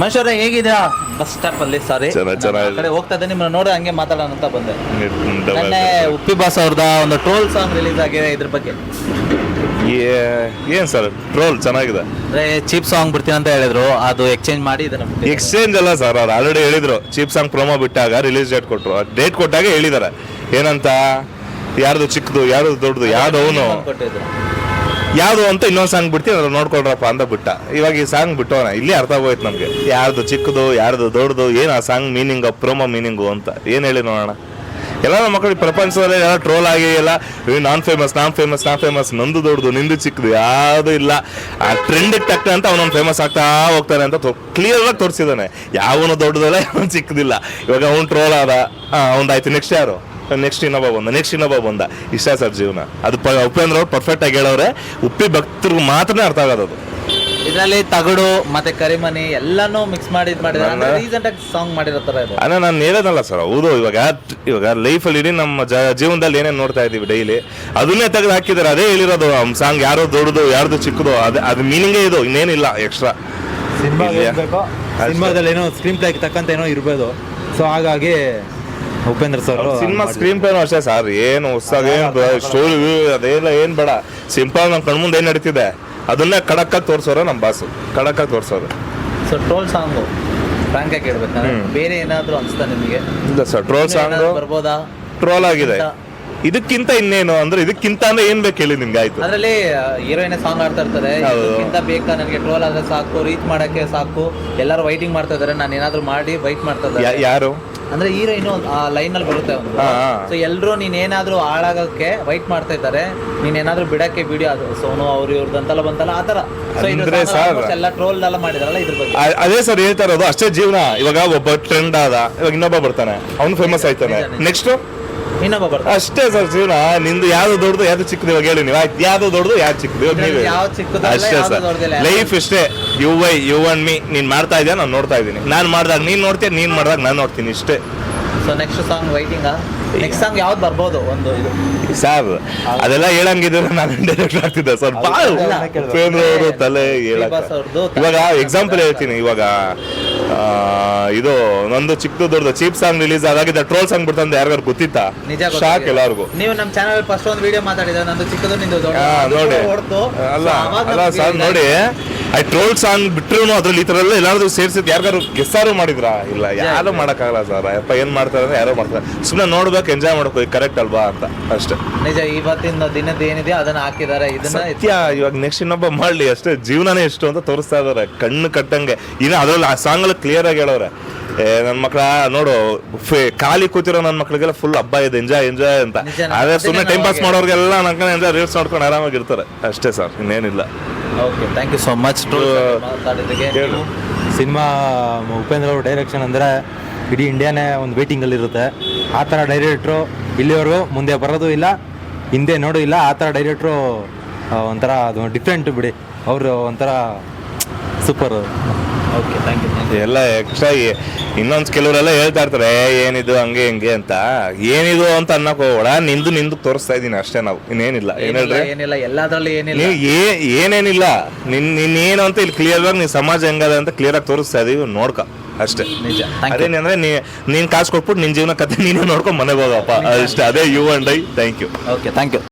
ಮನುಷ್ಯರೇ ಹೇಗಿದ್ಯಾ? Bus stop ಅಲ್ಲಿ ಸಾರಿ ಚೆನ್ನಾಗಿದೆ. ಕಡೆ ಹೋಗ್ತಾ ಇದ್ದೆ ನಿಮ್ಮನ್ನ ನೋಡಿ ಹಂಗೆ ಮಾತಾಡೋಣ ಅಂತ ಬಂದೆ. ನಿನ್ನ ನೆನ್ನೆ ಉಪ್ಪಿ ಬಾಸ್ ಅವ್ರದ ಒಂದು ಟ್ರೋಲ್ ಸಾಂಗ್ ರಿಲೀಸ್ ಆಗಿದೆ ಇದ್ರ ಬಗ್ಗೆ. ಏನ್ ಸರ್? ಟ್ರೋಲ್ ಚೆನ್ನಾಗಿದೆ. ಅಂದ್ರೆ ಚೀಪ್ ಸಾಂಗ್ ಬಿಡ್ತೀನಿ ಅಂತ ಹೇಳಿದ್ರು ಅದು ಎಕ್ಸ್ಚೇಂಜ್ ಮಾಡಿ ಇದನ್ನ ಬಿಟ್ಟಿದ್ದಾರೆ. ಎಕ್ಸ್ಚೇಂಜ್ ಅಲ್ಲ ಸರ್ ಅವ್ರು ಆಲ್ರೆಡಿ ಹೇಳಿದ್ರು. ಚೀಪ್ ಸಾಂಗ್ ಪ್ರೊಮೋ ಬಿಟ್ಟಾಗ ರಿಲೀಸ್ ಡೇಟ್ ಕೊಟ್ರು. ಡೇಟ್ ಕೊಟ್ಟಾಗ ಹೇಳಿದ್ದಾರೆ. ಏನಂತ? ಯಾರ್ದು ಚಿಕ್ಕದು ಯಾರ್ದು ದೊಡ್ಡದು ಯಾವ್ದು ಅವನು? ಕೊಟ್ಟಿದ್ರು. ಯಾವ್ದು ಅಂತ ಇನ್ನೊಂದು ಸಾಂಗ್ ಬಿಡ್ತೀವಿ ಅದ್ರ ನೋಡ್ಕೊಳ್ರಪ್ಪ ಅಂತ ಬಿಟ್ಟ. ಇವಾಗ ಈ ಸಾಂಗ್ ಬಿಟ್ಟೋಣ ಇಲ್ಲಿ ಅರ್ಥ ಆಗೋಯ್ತು ನಮಗೆ. ಯಾರ್ದು ಚಿಕ್ಕದು, ಯಾರ್ದು ದೊಡ್ಡದು, ಏನು ಆ ಸಾಂಗ್ ಮೀನಿಂಗ್ ಪ್ರೋಮೋ ಮೀನಿಂಗು ಅಂತ. ಏನು ಹೇಳಿ ನೋಡೋಣ. ಎಲ್ಲ ನಮ್ಮ ಮಕ್ಕಳು ಪ್ರಪಂಚದಲ್ಲಿ ಎಲ್ಲ ಟ್ರೋಲ್ ಆಗಿ ಎಲ್ಲ ನಾನ್ ಫೇಮಸ್ ನಾನ್ ಫೇಮಸ್ ನಾನ್ ಫೇಮಸ್ ನಂದು ದೊಡ್ಡದು, ನಿಂದು ಚಿಕ್ಕದು, ಯಾವುದು ಇಲ್ಲ. ಆ ಟ್ರೆಂಡ್ ತಕ್ಕ ಅಂತ ಅವನೊಂದು ಫೇಮಸ್ ಆಗ್ತಾ ಹೋಗ್ತಾನೆ ಅಂತ ಕ್ಲಿಯರ್ ಆಗಿ ತೋರಿಸಿದಾನೆ ಯಾವನು ದೊಡ್ಡದಲ್ಲ, ಯಾವನು ಚಿಕ್ಕದಿಲ್ಲ. ಇವಾಗ ಅವ್ನು ಟ್ರೋಲ್ ಆದ ಅವ್ದಾಯ್ತು ನೆಕ್ಸ್ಟ್ ಯಾರು? ನೆಕ್ಸ್ಟ್ ಇನ್ನೊಬ್ಬ ಬಂದ ನೆಕ್ಸ್ಟ್ ಇನ್ನೊಬ್ಬ ಬಂದ. ಇಷ್ಟ ಸರ್ ಜೀವನ. ಅದು ಪ ಉಪೇಂದ್ರ ಅವ್ರು ಪರ್ಫೆಕ್ಟ್ ಆಗಿ ಹೇಳೋರೆ ಉಪ್ಪಿ ಭಕ್ತರಿಗೆ ಮಾತ್ರ ಅರ್ಥ ಆಗೋದು. ಅದು ಇದರಲ್ಲಿ ತಗಡು ಮತ್ತೆ ಕರಿಮನಿ ಎಲ್ಲಾನು ಮಿಕ್ಸ್ ಮಾಡಿ ಇದು ಮಾಡಿದ್ರೆ. ರೀಸೆಂಟ್ ಆಗಿ ಸಾಂಗ್ ಮಾಡಿರೋ ತರ ಇದೆ. ಅಲ್ಲ ನಾನು ಹೇಳೋದಲ್ಲ ಸರ್ ಹೌದು ಇವಾಗ ಇವಾಗ ಲೈಫಲ್ಲಿ ಇಡೀ ನಮ್ಮ ಜ ಜೀವನದಲ್ಲಿ ಏನೇನು ನೋಡ್ತಾ ಇದೀವಿ ಡೈಲಿ ಅದನ್ನೇ ತೆಗೆದು ಹಾಕಿದ್ದಾರೆ ಅದೇ ಹೇಳಿರೋದು ಸಾಂಗ್ ಯಾರೋ ದೊಡ್ಡದು ಯಾರ್ದು ಚಿಕ್ಕದು ಅದೇ ಅದು ಮೀನಿಂಗೇ ಇದು ಇನ್ನೇನಿಲ್ಲ ಎಕ್ಸ್ಟ್ರಾ? ಸಿನಿಮಾದಲ್ಲಿ ಏನೋ ಸ್ಕ್ರೀನ್ ಪ್ಲೇ ತಕ್ಕಂತ ಏನೋ ಇರ್ಬೋದು. ಸೊ ಹಾಗಾಗಿ ಉಪೇಂದ್ರ ಸರ್ ಸಿನಿಮಾ ಸ್ಕ್ರೀನ್ ಪ್ಲೇನು ಅಷ್ಟೇ ಸರ್ ಏನು ಹೊಸದಾಗ ಏನು ಸ್ಟೋರಿ ಅದೆಲ್ಲ ಏನು ಬೇಡ. ಸಿಂಪಲ್ ನಮ್ಮ ಕಣ್ಮುಂದೆ ಏನು ನಡೀತಿದೆ? ಅದನ್ನೇ ಕಡಕ್ಕಾಗಿ ತೋರಿಸೋರು ನಮ್ಮ ಬಾಸು. ಕಡಕ್ಕಾಗಿ ತೋರಿಸೋರು. ಸೊ ಟ್ರೋಲ್ ಸಾಂಗು ಫ್ರಾಂಕ್ ಆಗಿ ಹೇಳ್ಬೇಕಂದ್ರೆ ಬೇರೆ ಏನಾದರೂ ಅನಿಸ್ತಾ ನಿಮಗೆ? ಇಲ್ಲ ಸರ್ ಟ್ರೋಲ್ ಸಾಂಗ್ ಬರ್ಬೋದಾ? ಟ್ರೋಲ್ ಆಗಿದೆ. ಇದಕ್ಕಿಂತ ಇನ್ನೇನು? ಅಂದ್ರೆ ಇದಕ್ಕಿಂತ ಅಂದ್ರೆ ಏನ್ ಬೇಕು ಹೇಳಿ ನಿಮ್ಗೆ? ಆಯ್ತು. ಅದರಲ್ಲಿ ಹೀರೋಯಿನ್ ಸಾಂಗ್ ಆಡ್ತಾ ಇರ್ತಾರೆ. ಹೌದು. ಇದಕ್ಕಿಂತ ಬೇಕಾ ನನಗೆ ಟ್ರೋಲ್ ಆದ್ರೆ ಸಾಕು ರೀಚ್ ಮಾಡಕ್ಕೆ ಸಾಕು. ಎಲ್ಲರೂ ವೈಟಿಂಗ್ ಮಾಡ್ತಾ ಇದಾರೆ ನಾನು ಏನಾದ್ರು ಮಾಡಿ ವೈಟ್ ಮಾಡ್ತಾ ಯಾ- ಇದ್ದಾರೆ ಯಾರು? ಅಂದ್ರೆ ಹೀರೋಯಿನ್ ಆ ಲೈನ್ ಅಲ್ಲಿ ಬರುತ್ತೆ ಒಂದು. ಹಾ, ಹಾ. ಸೊ ಎಲ್ರು ನೀನ್ ಏನಾದ್ರೂ ಹಾಳಾಗಕ್ಕೆ ವೈಟ್ ಮಾಡ್ತಾ ಇದ್ದಾರೆ. ನೀನ್ ಏನಾದ್ರೂ ಬಿಡಕ್ಕೆ ವಿಡಿಯೋ ಅದು ಸೋನು ಅವ್ರು ಇವ್ರದ್ದು ಅಂತೆಲ್ಲ ಬಂತಲ್ಲ ಸೊ ಅಂದ್ರೆ sir- ಎಲ್ಲ ಟ್ರೋಲ್ ಎಲ್ಲ ಮಾಡಿದಾರಲ್ಲ ಇದ್ರ ಬಗ್ಗೆ. ಆ- ಅದೇ ಸರ್ ಹೇಳ್ತಾ ಇರೋದು ಅಷ್ಟೇ ಜೀವನ. ಇವಾಗ ಒಬ್ಬ ಟ್ರೆಂಡ್ ಆದ ಇವಾಗ ಇನ್ನೊಬ್ಬ ಬರ್ತಾನೆ. ಅವ್ನು ಫೇಮಸ್ ಆಯ್ತಾನೆ. ನಿಜ, ನಿಜ. ನೆಕ್ಸ್ಟ್ ಇನ್ನೊಬ್ಬ ಬರ್ತಾರೆ ಅಷ್ಟೇ ಸರ್ ಜೀವನ. ನಿಂದು ಯಾವ್ದು ದೊಡ್ಡದು ಯಾವ್ದು ಚಿಕ್ಕದು ಇವಾಗ ಹೇಳಿ ನೀವು. ಆಯ್ತು ಯಾವ್ದು ದೊಡ್ಡದು ಯಾವ್ದು ಚಿಕ್ಕದು ಇವಾಗ ನೀವೇ ಅಷ್ಟೇ ಯಾವ್ದು ಸರ್. ದೊಡ್ಡದಿಲ್ಲ. ಲೈಫ್ ಇಷ್ಟೇ. You why you and me ನೀನ್ ಮಾಡ್ತಾ ಇದ್ಯಾ? ನಾನು ನೋಡ್ತಾ ಇದ್ದೀನಿ ನಾನು ಮಾಡ್ದಾಗ ನೀನ್ ನೋಡ್ತೀಯ? ನೀನ್ ಮಾಡಿದಾಗ ನಾನು ನೋಡ್ತೀನಿ ಇಷ್ಟೇ. So next song waiting next song ಯಾವ್ದು ಬರ್ಬೋದು? ಒಂದು ಇದು. ಸರ್ ಅದೆಲ್ಲ ಹೇಳಂಗಿದ್ರೆ ನಾನು ಡೈರೆಕ್ಟ್ ಆಗ್ತಿದ್ದೆ ಸರ್. ಬಾಳ್ ಅಲ್ಲ. ಉಪೇಂದ್ರ ಅವರು ತಲೆ ಹೇಳಕ್ ಇವಾಗ ಎಕ್ಸಾಂಪಲ್ ಹೇಳ್ತೀನಿ. ಇವಾಗ ಇದು ನಂದು ಚಿಕ್ಕದು ದೊಡ್ಡದು ಚೀಪ್ ಸಾಂಗ್ ರಿಲೀಸ್ ಆದಾಗಿದ್ದ ಟ್ರೋಲ್ ಸಾಂಗ್ ಬಿಡ್ತಂದ ಯಾರಿಗಾರು ಗೊತ್ತಿತ್ತಾ? ನಿಜ ಶಾಕ್ ಎಲ್ಲಾರ್ಗು. ನೀವು ನಮ್ಮ ಚಾನಲ್ ಫಸ್ಟ್ ಒಂದು ವಿಡಿಯೋ ಮಾತಾಡಿದ ನಂದು ಚಿಕ್ಕದು ನಿಂದು ನೋಡಿ. ಅಲ್ಲ ಅಲ್ಲ ಸರ್ ನೋಡಿ. ಆ ಟ್ರೋಲ್ ಸಾಂಗ್ ಬಿಟ್ಟರು ಅದ್ರಲ್ಲಿ ಈ ಥರ ಎಲ್ಲ ಎಲ್ಲಾರು ಸೇರಿಸಿದ್ ಯಾರಿಗಾರು ಗೆಸ್ಸಾರು ಮಾಡಿದ್ರಾ? ಇಲ್ಲ ಯಾರು ಮಾಡೋಕ್ಕಾಗಲ್ಲ ಸರ್. ಅಪ್ಪ ಏನು ಮಾಡ್ತಾರೆ ಅಂದ್ರೆ ಯಾರೋ ಮಾಡ್ತಾರೆ. ಸುಮ್ಮನೆ ನೋಡ್ಬೇಕು ಎಂಜಾಯ್ ಮಾಡ್ಬೇಕು ಕರೆಕ್ಟ್ ಅಲ್ವಾ ಅಂತ. ಅಷ್ಟೇ. ನಿಜ ಇವತ್ತಿನ ದಿನದ ಏನಿದೆ ಅದನ್ನ ಹಾಕಿದ್ದಾರೆ. ಇದನ್ನ ಸತ್ಯ ಇವಾಗ ನೆಕ್ಸ್ಟ್ ಇನ್ನೊಬ್ಬ ಮಾಡಲಿ. ಅಷ್ಟೇ ಜೀವನನೇ ಎಷ್ಟು ಅಂತ ತೋರಿಸ್ತಾ ಇದಾರೆ ಕಣ್ಣು ಕಟ್ಟಂಗೆ. ಇನ್ನು ಅದ್ರಲ್ಲಿ ಆ ಸಾಂಗ್ ಅಲ್ಲಿ ಕ್ಲಿಯರ್ ಆಗಿ ಹೇಳವ್ರೆ. ಏ ನನ್ನ ಮಕ್ಳ ನೋಡು ಫೆ- ಖಾಲಿ ಕೂತಿರೋ ನನ್ನ ಮಕ್ಳಿಗೆಲ್ಲ ಫುಲ್ ಹಬ್ಬ ಇದೆ ಎಂಜಾಯ್ ಎಂಜಾಯ್ ಅಂತ. ನಿಜ, ಆದ್ರೆ ಸುಮ್ಮನೆ ಟೈಮ್ ಪಾಸ್ ಮಾಡೋರ್ಗೆಲ್ಲ ಕಡೆ ಎಂಜಾಯ್ ರೀಲ್ಸ್ ನೋಡ್ಕೊಂಡು ಆರಾಮಾಗಿರ್ತಾರೆ. ಅಷ್ಟೇ ಸರ್ ಇನ್ನೇನಿಲ್ಲ. Okay thank you so much ಹೇಳು. ಸಿನಿಮಾ ಉಪೇಂದ್ರ ಅವ್ರ ಡೈರೆಕ್ಷನ್ ಅಂದರೆ ಇಡೀ ಇಂಡಿಯಾನೇ ಒಂದು ವೇಟಿಂಗಲ್ಲಿ ಇರುತ್ತೆ. ಆ ಥರ ಡೈರೆಕ್ಟ್ರು ಇಲ್ಲಿವರೆಗೂ ಮುಂದೆ ಬರೋದು ಇಲ್ಲ ಹಿಂದೆ ನೋಡು ಇಲ್ಲ ಆ ಥರ ಡೈರೆಕ್ಟ್ರು ಒಂಥರ ಅದು ಡಿಫ್ರೆಂಟ್ ಬಿಡಿ. ಅವರು ಒಂಥರ ಸೂಪರ್ ಓಕೆ ಥ್ಯಾಂಕ್ ಯು ಎಲ್ಲ ಎಕ್ಸ್ಟ್ರಾ ಇನ್ನೊಂದ್ ಕೆಲವರೆಲ್ಲ ಹೇಳ್ತಾ ಇರ್ತಾರೆ "ಏ, ಏನಿದು ಹಂಗೆ ಹಿಂಗೆ ಅಂತ. ಏನಿದು ಅಂತ ಅನ್ನಕ್ ಹೋಗೋಣ ನಿಂದು ನಿಂದು ತೋರಿಸ್ತಾ ಇದೀನಿ ಅಷ್ಟೇ ನಾವು ಇನ್ನೇನಿಲ್ಲ. ಏನ್ ಏನಿಲ್ಲ ಹೇಳ್ರಿ? ಏನಿಲ್ಲ ಎಲ್ಲದರಲ್ಲಿ ಏನಿಲ್ಲ. ನೀವು ಏ ಏನೇನಿಲ್ಲ ನಿನ್ ನಿನ್ನೇನು ಅಂತ ಇಲ್ಲಿ ಕ್ಲಿಯರ್ ಆಗಿ ನೀವು ಸಮಾಜ ಹೆಂಗದ ಅಂತ ಕ್ಲಿಯರ್ ಆಗಿ ತೋರಿಸ್ತಾ ಇದೀವಿ ನೋಡ್ಕ ಅಷ್ಟೇ. ನಿಜ ಥ್ಯಾಂಕ್ ಯು ಅದೇನಂದ್ರೆ ನೀ ನೀನ್ ಕಾಸು ಕೊಟ್ಬಿಟ್ಟು ನಿನ್ ಜೀವನ ಕತೆ ನೀನೇ ನೋಡ್ಕೊಂಡು ಮನೆಗೆ ಹೋಗಪ್ಪ ಅಷ್ಟೇ ಅದೇ you and I thank you okay thank you